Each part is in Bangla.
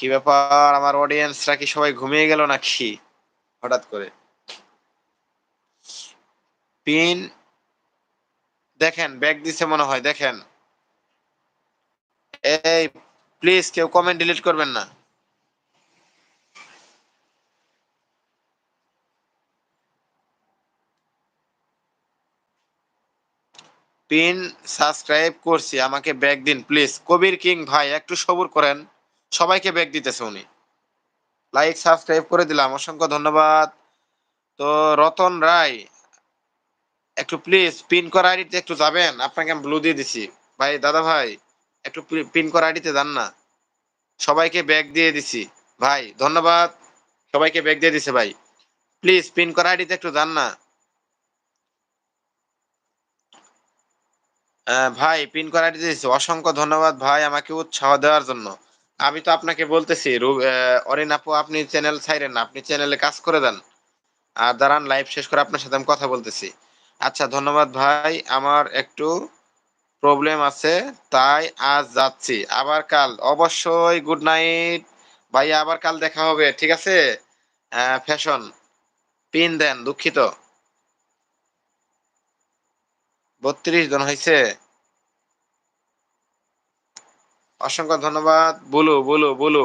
কি ব্যাপার? আমার অডিয়েন্সরা কি সবাই ঘুমিয়ে গেল নাকি? হঠাৎ করে। পিন, দেখেন ব্যাগ দিছে মনে হয়, দেখেন। এই প্লিজ কেউ কমেন্ট ডিলিট করবেন না। পিন সাবস্ক্রাইব করছি, আমাকে ব্যাগ দিন প্লিজ কবির কিং, ভাই, একটু সবুর করেন। সবাইকে ব্যাগ দিতেছে উনি। লাইক সাবস্ক্রাইব করে দিলাম, অসংখ্য ধন্যবাদ। তো রতন রায়, একটু প্লিজ পিন করা আইডিতে একটু যাবেন, আপনাকে আমি ব্লু দিয়ে দিছি। ভাই, দাদা ভাই, একটু পিন করা আইডিতে যান না। সবাইকে ব্যাগ দিয়ে দিছি। ভাই, ধন্যবাদ। সবাইকে ব্যাগ দিয়ে দিছে ভাই। প্লিজ পিন করা আইডিতে একটু যান না। ভাই পিন করা আইডি দিয়েছি অসংখ্য ধন্যবাদ ভাই আমাকে উৎসাহ দেওয়ার জন্য। আমি তো আপনাকে বলতেছি অরিন আপু, আপনি চ্যানেল ছাইরেন না, আপনি চ্যানেলে কাজ করে দেন। আর দাঁড়ান লাইভ শেষ করে আপনার সাথে আমি কথা বলতেছি। আচ্ছা ধন্যবাদ ভাই, আমার একটু প্রবলেম আছে, তাই আজ যাচ্ছি। আবার কাল, অবশ্যই গুড নাইট ভাই আবার কাল দেখা হবে, ঠিক আছে? ফ্যাশন পিন দেন, দুঃখিত। বত্রিশ জন হয়েছে অসংখ্য ধন্যবাদ। বলু বলু বলু।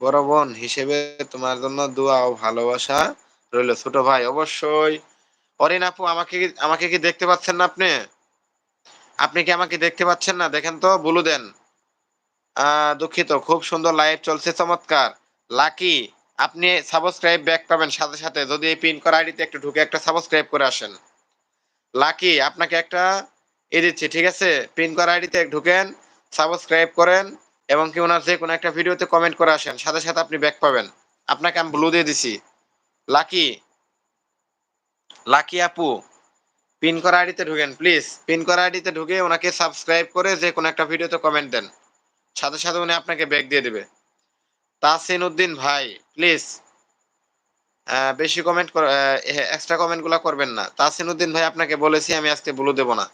বড় বোন হিসেবে তোমার জন্য দোয়া ও ভালোবাসা রইল। ছোট ভাই অবশ্যই। অরিন আপু আমাকে আমাকে কি দেখতে পাচ্ছেন না আপনি? আপনি কি আমাকে দেখতে পাচ্ছেন না? দেখেন তো বলু দেন। দুঃখিত, খুব সুন্দর লাইভ চলছে, চমৎকার। লাকি, আপনি সাবস্ক্রাইব ব্যাক পাবেন সাথে সাথে। যদি এই পিন করা আইডিতে একটু ঢুকে একটা সাবস্ক্রাইব করে আসেন। লাকি, আপনাকে একটা এ দিচ্ছি, ঠিক আছে? পিন করা আইডিতে ঢুকেন সাবস্ক্রাইব করেন, এবং কি ওনার যে কোনো একটা ভিডিওতে কমেন্ট করে আসেন, সাথে সাথে আপনি ব্যাক পাবেন। আপনাকে আমি ব্লু দিয়ে দিছি। লাকি লাকি আপু পিন করা আইডিতে ঢুকেন প্লিজ পিন করা আইডিতে ঢুকে ওনাকে সাবস্ক্রাইব করে যে কোনো একটা ভিডিওতে কমেন্ট দেন। সাথে সাথে উনি আপনাকে ব্যাক দিয়ে দিবে। তাসিন উদ্দিন ভাই প্লিজ বেশি কমেন্ট এক্সট্রা কমেন্টগুলা করবেন না। তাসিন উদ্দিন ভাই, আপনাকে বলেছি, আমি আজকে ব্লু দেব না।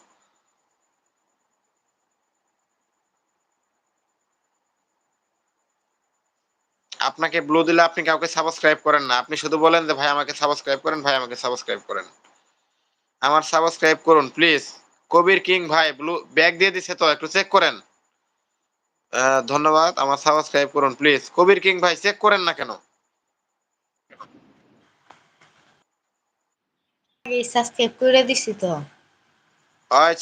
আপনাকে ব্লু দিলে আপনি কাউকে সাবস্ক্রাইব করেন না। আপনি শুধু বলেন যে, ভাই, আমাকে সাবস্ক্রাইব করেন, ভাই, আমাকে সাবস্ক্রাইব করেন। আমার সাবস্ক্রাইব করুন প্লিজ কবির কিং ভাই ব্লু ব্যাগ দিয়ে দিছে তো, একটু চেক করেন। ধন্যবাদ। আমার সাবস্ক্রাইব করুন প্লিজ কবির কিং ভাই চেক করেন না কেন? সাবস্ক্রাইব করে দিছি তো।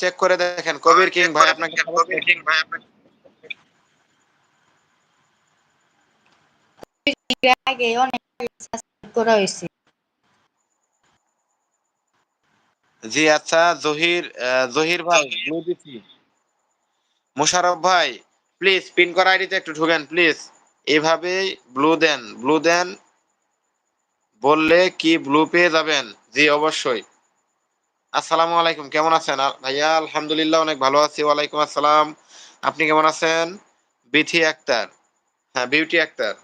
চেক করে দেখেন কবির কিং ভাই আপনাকে কবির কিং ভাই আপনাকে আগে অনেক সাবস্ক্রাইব করা হয়েছে। জি আচ্ছা জহির জহির ভাই মুশারফ ভাই প্লিজ, পিন করা আইডিতে একটু ঢুকেন, প্লিজ। এভাবেই ব্লু দেন ব্লু দেন, বললে কি ব্লু পেয়ে যাবেন? জি, অবশ্যই। আসসালামু আলাইকুম, কেমন আছেন? ভাইয়া, আলহামদুলিল্লাহ, অনেক ভালো আছি। ওয়ালাইকুম আসসালাম। আপনি কেমন আছেন? বিথি আক্তার হ্যাঁ বিউটি আক্তার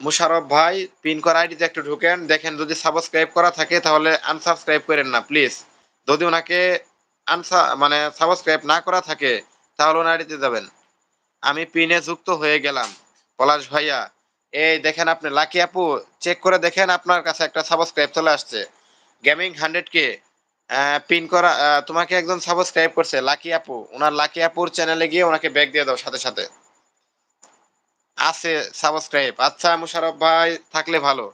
মুশারফ ভাই, পিন করা আইডিতে একটু ঢুকেন। দেখেন, যদি সাবস্ক্রাইব করা থাকে, তাহলে আনসাবস্ক্রাইব করেন না, প্লিজ। যদি ওনাকে মানে সাবস্ক্রাইব না করা থাকে, তাহলে ওনার আইডিতে যাবেন। আমি পিনে যুক্ত হয়ে গেলাম। পলাশ ভাইয়া, এই দেখেন আপনি লাকি আপু চেক করে দেখেন আপনার কাছে একটা সাবস্ক্রাইব চলে আসছে। গেমিং হান্ড্রেড কে পিন করা তোমাকে একজন সাবস্ক্রাইব করছে লাকি আপু। ওনার লাকি আপুর চ্যানেলে গিয়ে ওনাকে ব্যাক দিয়ে দাও সাথে সাথে। আছে সাবস্ক্রাইব আচ্ছা মুশারফ ভাই, থাকলে ভালো।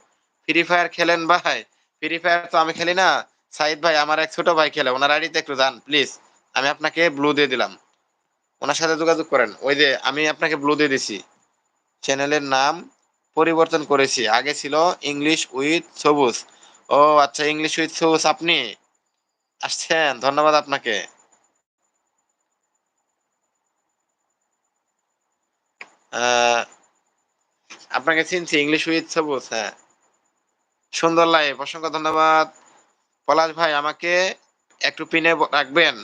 ফ্রি ফায়ার খেলেন ভাই? ফ্রি ফায়ার তো আমি খেলি না। সাইদ ভাই, আমার এক ছোট ভাই খেলে, ওনার আইডিতে একটু যান প্লিজ আমি আপনাকে ব্লু দিয়ে দিলাম। ওনার সাথে যোগাযোগ করেন। ওই যে, আমি আপনাকে ব্লু দিয়ে দিছি। চ্যানেলের নাম পরিবর্তন করেছি। আগে ছিল ইংলিশ উইথ সবুজ ও আচ্ছা ইংলিশ উইথ সবুজ আপনি? আসছেন, ধন্যবাদ আপনাকে। আপনাকে চিনছি ইংলিশ উইথ সবুজ হ্যাঁ। সুন্দর লাইভ অসংখ্য ধন্যবাদ। পলাশ ভাই আমাকে একটু পিনে রাখবেন?